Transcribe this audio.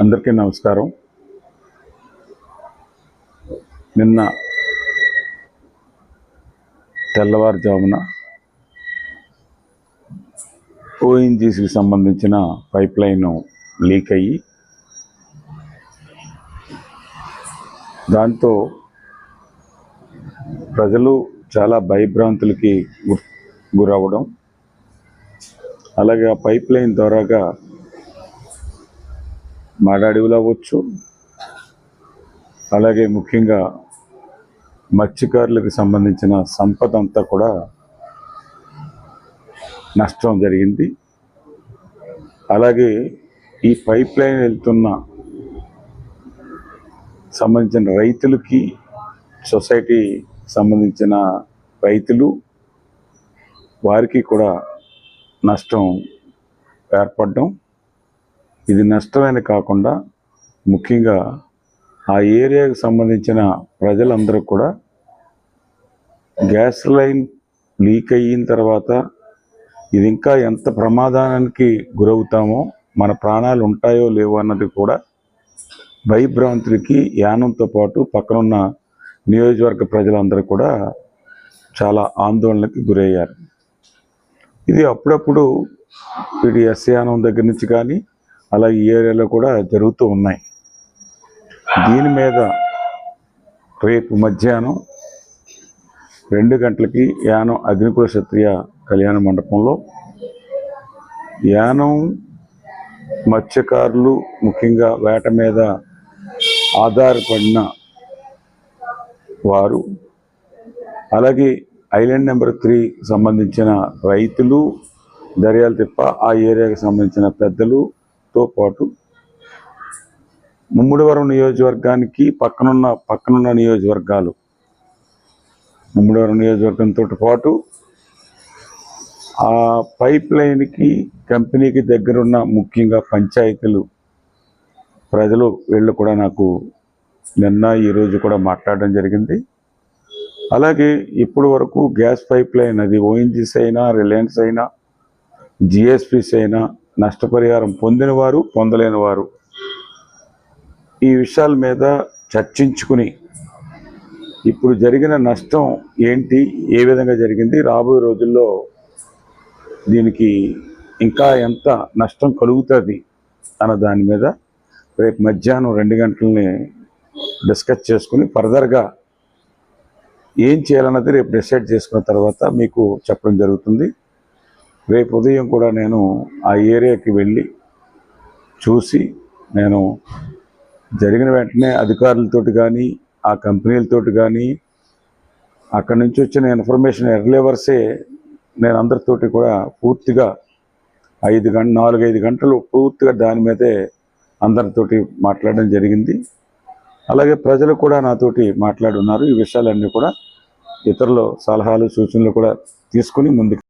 అందరికీ నమస్కారం. నిన్న తెల్లవారుజామున ఓఎన్జీసీకి సంబంధించిన పైప్ లైన్ లీక్ అయ్యి దాంతో ప్రజలు చాలా భయభ్రాంతులకి గురవడం గురవ్వడం అలాగే ఆ పైప్ లైన్ ద్వారాగా మాడాడివులు అవ్వచ్చు. అలాగే ముఖ్యంగా మత్స్యకారులకు సంబంధించిన సంపద అంతా కూడా నష్టం జరిగింది. అలాగే ఈ పైప్ లైన్ వెళ్తున్న సంబంధించిన రైతులకి సొసైటీ సంబంధించిన రైతులు వారికి కూడా నష్టం ఏర్పడడం ఇది నష్టమైన కాకుండా ముఖ్యంగా ఆ ఏరియాకు సంబంధించిన ప్రజలందరూ కూడా గ్యాస్ లైన్ లీక్ అయిన తర్వాత ఇది ఇంకా ఎంత ప్రమాదానికి గురవుతామో మన ప్రాణాలు ఉంటాయో లేవో అన్నది కూడా భయభ్రాంతులకి యానంతో పాటు పక్కనున్న నియోజకవర్గ ప్రజలందరూ కూడా చాలా ఆందోళనకి గురయ్యారు. ఇది అప్పుడప్పుడు ఇటు ఎస్యానం దగ్గర నుంచి కానీ అలా ఈ ఏరియాలో కూడా జరుగుతూ ఉన్నాయి. దీని మీద రేపు మధ్యాహ్నం రెండు గంటలకి యానం అగ్నికుల క్షత్రియ కళ్యాణ మండపంలో యానం మత్స్యకారులు ముఖ్యంగా వేట మీద ఆధారపడిన వారు అలాగే ఐలాండ్ నెంబర్ త్రీ సంబంధించిన రైతులు దర్యాల తిప్ప ఆ ఏరియాకి సంబంధించిన పెద్దలు తో పాటు ముమ్మడివరం నియోజకవర్గానికి పక్కనున్న పక్కనున్న నియోజకవర్గాలు. ముమ్మడివరం నియోజకవర్గంతో పాటు ఆ పైప్ లైన్కి కంపెనీకి దగ్గరున్న ముఖ్యంగా పంచాయతీలు. ప్రజలు వీళ్ళు కూడా నాకు నిన్న ఈరోజు కూడా మాట్లాడడం జరిగింది. అలాగే ఇప్పటి వరకు గ్యాస్ పైప్ లైన్ అది ఓఎన్జీసీ అయినా రిలయన్స్ అయినా జిఎస్పిస్ అయినా నష్టపరిహారం పొందిన వారు పొందలేని వారు ఈ విషయాల మీద చర్చించుకుని ఇప్పుడు జరిగిన నష్టం ఏంటి ఏ విధంగా జరిగింది రాబోయే రోజుల్లో దీనికి ఇంకా ఎంత నష్టం కలుగుతుంది అన్న దాని మీద రేపు మధ్యాహ్నం రెండు గంటలని డిస్కస్ చేసుకుని ఫర్దర్గా ఏం చేయాలన్నది రేపు డిసైడ్ చేసుకున్న తర్వాత మీకు చెప్పడం జరుగుతుంది. రేపు ఉదయం కూడా నేను ఆ ఏరియాకి వెళ్ళి చూసి నేను జరిగిన వెంటనే అధికారులతోటి కానీ ఆ కంపెనీలతోటి కానీ అక్కడి నుంచి వచ్చిన ఇన్ఫర్మేషన్ ఎర్లేవర్సే నేను అందరితోటి కూడా పూర్తిగా ఐదు గంట నాలుగైదు గంటలు పూర్తిగా దాని మీదే అందరితోటి మాట్లాడడం జరిగింది. అలాగే ప్రజలు కూడా నాతోటి మాట్లాడున్నారు. ఈ విషయాలన్నీ కూడా ఇతరులు సలహాలు సూచనలు కూడా తీసుకుని ముందుకు